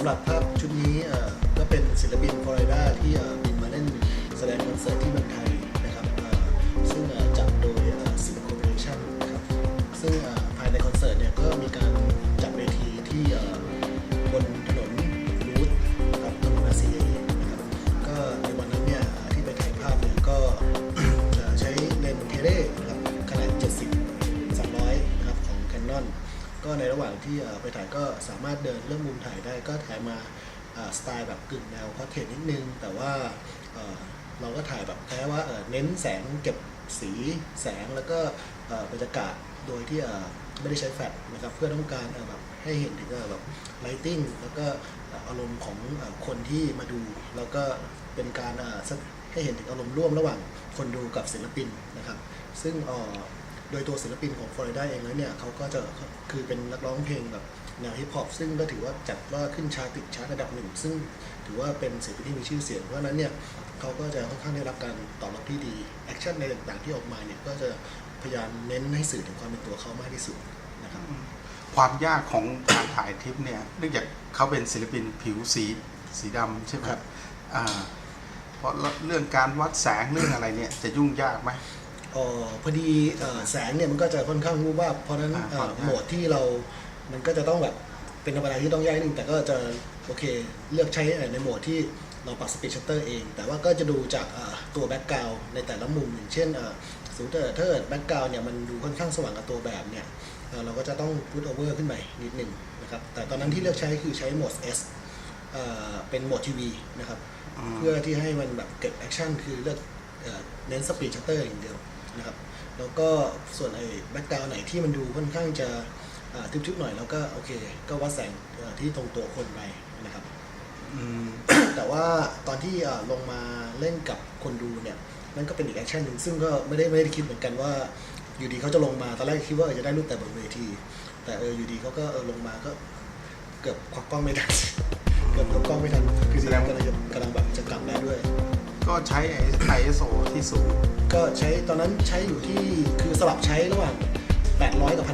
สำหรับภาพชุดนี้ก็เป็นศิลปินฟลอริดาที่ ก็ในระหว่างที่ไปถ่ายก็สามารถเดินเรื่องมุมถ่ายได้ก็ถ่ายมาสไตล์แบบกึ่งแนวพอเทรนิดนึง แต่ว่าเราก็ถ่ายแบบแค่ว่าเน้นแสงเก็บสีแสงแล้วก็บรรยากาศโดยที่ไม่ได้ใช้แฟลชนะครับเพื่อต้องการแบบให้เห็นถึงแบบไลติ้งแล้วก็อารมณ์ของคนที่มาดู แล้วก็เป็นการเอ่อให้เห็นถึงอารมณ์ร่วมระหว่างคนดูกับศิลปินนะครับ ซึ่ง โดยตัวศิลปินของฟลอริดาเองแล้วเนี่ยเขาก็จะคือเป็นนักร้องเพลงแบบแนวฮิปฮอปซึ่งก็ถือว่าจัดว่าขึ้นชาร์ตติดชาร์ตระดับหนึ่ง ซึ่งถือว่าเป็นศิลปินที่มีชื่อเสียง เพราะฉะนั้นเนี่ยเขาก็จะค่อนข้างได้รับการตอบรับที่ดีแอคชั่นในต่างๆที่ออกมาเนี่ยก็จะพยายามเน้นให้สื่อถึงความเป็นตัวเขามากที่สุดนะครับความยากของการถ่ายทริปเนี่ยเนื่องจากเขาเป็นศิลปินผิวสีสีดำใช่ไหมครับอ่าเพราะเรื่องการวัดแสงเรื่องอะไรเนี่ยจะยุ่งยากไหม เออพอดีเอ่อแสงเนี่ยมันก็จะค่อนข้างรู้ว่าบเพราะฉะนั้นอ่าเอ่อความยากโหมดที่เรา มันก็จะต้องแบบเป็นธรรมดาที่ต้องยากนิดนึงแต่ก็จะโอเคเลือกใช้ในโหมดที่เราปรับสปีดชัตเตอร์เอง แต่ว่าก็จะดูจากเอ่อตัวแบ็กกราวในแต่ละมุมอย่างเช่นเอ่อสมมติถ้าถ้าเกิดแบ็กกราวเนี่ยมันดูค่อนข้างสว่างกับตัวแบบเนี่ยเอ่อเราก็จะต้องพุทโอเวอร์ขึ้นไปนิดนึงนะครับแต่ตอนนั้นที่เลือกใช้คือใช้โหมด S เอ่อเป็นโหมดทีวีนะครับอืมเพื่อที่ให้มันแบบเก็บแอคชั่นคือเลือกเอ่อเน้นสปีดชัตเตอร์อย่างเดียว นะครับ แล้วก็ส่วนไอ้แบ็กกราวไหนที่มันดูค่อนข้างจะอ่าทึบๆหน่อยแล้วก็โอเค ก็วัดแสงเอ่อที่ตรงตัวคนไปนะครับอืมแต่ว่าตอนที่อ่าลงมาเล่นกับคนดูเนี่ยนั่นก็เป็นอีกแอคชั่นหนึ่งซึ่งก็ไม่ได้ไม่ได้คิดเหมือนกันว่า อยู่ดีเขาจะลงมาตอนแรกคิดว่าเออจะได้รูปแต่บนเวที แต่เอออยู่ดีเขาก็เออลงมาก็เกือบควักกล้องไม่ทันเกือบควักกล้องไม่ทันคือแสแสดดงงกำลังจะกำลังแบบจะกลับแล้วด้วย ก็ใช้ไอเอสโอที่สูง ก็ใช้ตอนนั้นใช้อยู่ที่คือสลับใช้ระหว่าง 800 กับ